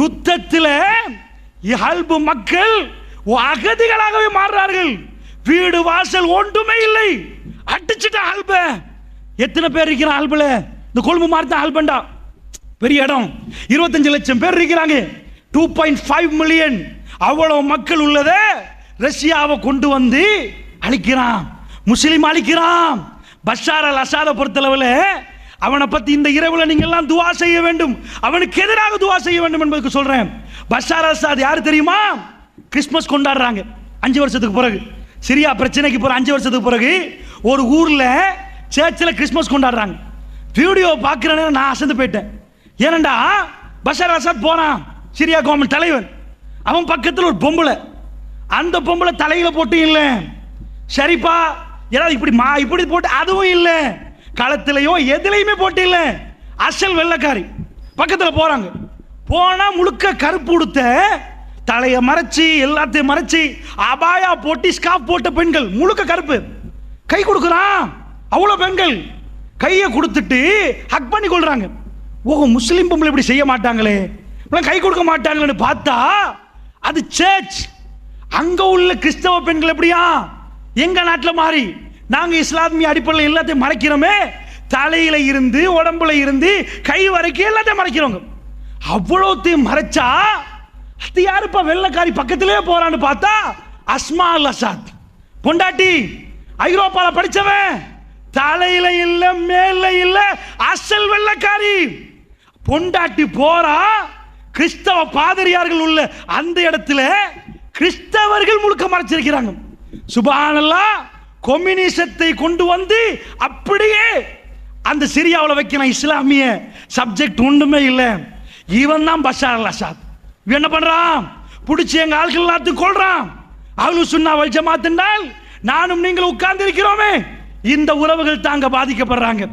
யுத்தத்தில் இயல்பு மக்கள் அகதிகளாகவே மாறுறார்கள். வீடு வாசல் ஒன்றுமே இல்லை. அடிச்சுட்டா அல்ப எத்தனை பேர் இருக்கிறான் ஆல்பில் இந்த கொழும்பு மாதிரி தான் அல்பண்டா பெரிய இடம். இருபத்தஞ்சு லட்சம் பேர் இருக்கிறாங்க. டூ பாயிண்ட் ஃபைவ் மில்லியன் அவ்வளவு மக்கள் உள்ளதை ரஷ்யாவை கொண்டு வந்து அழிக்கிறான். முஸ்லீம் அழிக்கிறான். பஷார் அல் அசாத பொறுத்தளவில் அவனை பத்தி இந்த இரவுல நீங்க எல்லாம் துவா செய்ய வேண்டும். அவனுக்கு எதிராக துவா செய்ய வேண்டும் என்பதுக்கு சொல்றேன். பஷார் அசாத் யாரு தெரியுமா? கிறிஸ்மஸ் கொண்டாடுறாங்க. அஞ்சு வருஷத்துக்கு பிறகு. சிரியா பிரச்சனைக்கு பிறகு அஞ்சு வருஷத்துக்கு பிறகு ஒரு ஊர்ல சேர்ச்சில் கிறிஸ்மஸ் கொண்டாடுறாங்க. வீடியோ பார்க்குறேன்னு நான் அசந்து போயிட்டேன். ஏனண்டா? பஷார் அசாத் போனான். சிரியா கவர்மெண்ட் தலைவன் அவன் பக்கத்தில் ஒரு பொம்பளை. அந்த பொம்பளை தலையில போட்டு இல்லை. சரிப்பா ஏதாவது இப்படி மா இப்படி போட்டு அதுவும் இல்லை. களத்திலையோ எதுலையுமே போட்டு இல்லை. அசல் வெள்ளைக்காரி. பக்கத்தில் போகிறாங்க போனால் முழுக்க கருப்பு உடுத்த தலையை மறைச்சி எல்லாத்தையும் மறைச்சி அபாயா போட்டி ஸ்காப் போட்ட பெண்கள் முழுக்க கருப்பு. கை கொடுக்குறான். அவ்வளோ பெண்கள். கையை கொடுத்துட்டு ஹக் பண்ணி கொள்றாங்க. ஓ முஸ்லீம் பொம்பளை இப்படி செய்ய மாட்டாங்களே. கை கொடுக்க மாட்டாங்களேன்னு பார்த்தா அது சர்ச் அங்க உள்ள கிறிஸ்தவ பெண்கள் எப்படியா? எங்க நாட்டில் மாறி. நாங்கள் இஸ்லாமிய அடிப்படையில் எல்லாத்தையும் மறைக்கிறோமே. தலையில இருந்து உடம்புல இருந்து கை வரைக்கும் எல்லாத்தையும் மறைக்கிறோங்க. அவ்வளோத்தையும் மறைச்சா அது யாருப்பா வெள்ளக்காரி பக்கத்திலே போறான்னு பார்த்தா அஸ்மா அல் அசாத். பொண்டாட்டி ஐரோப்பாவில் படித்தவன் தலையில இல்ல மேல இல்ல அசல் வெள்ளக்காரி. பொண்டாட்டி போறா கிறிஸ்தவ பாதிரியார்கள் உள்ள அந்த இடத்துல கிறிஸ்தவர்கள் முழுக்க மறைச்சிருக்கிறாங்க. சுபானல்லா கொம்யூனிசத்தை கொண்டு வந்து அப்படியே அந்த சிரியாவில் வைக்கிறான் இஸ்லாமிய சப்ஜெக்ட் ஒன்றுமே இல்லை. இவன் தான் பஷார் அல் அசாத். இவன் என்ன பண்ணுறான் பிடிச்சி எங்கள் ஆட்கள் எல்லாத்தையும் கொள்றான் அவனு சுண்ணா வல் ஜமாத் நானும் நீங்கள் உட்கார்ந்து இருக்கிறோமே இந்த உறவுகள் தாங்க பாதிக்கப்படுறாங்க.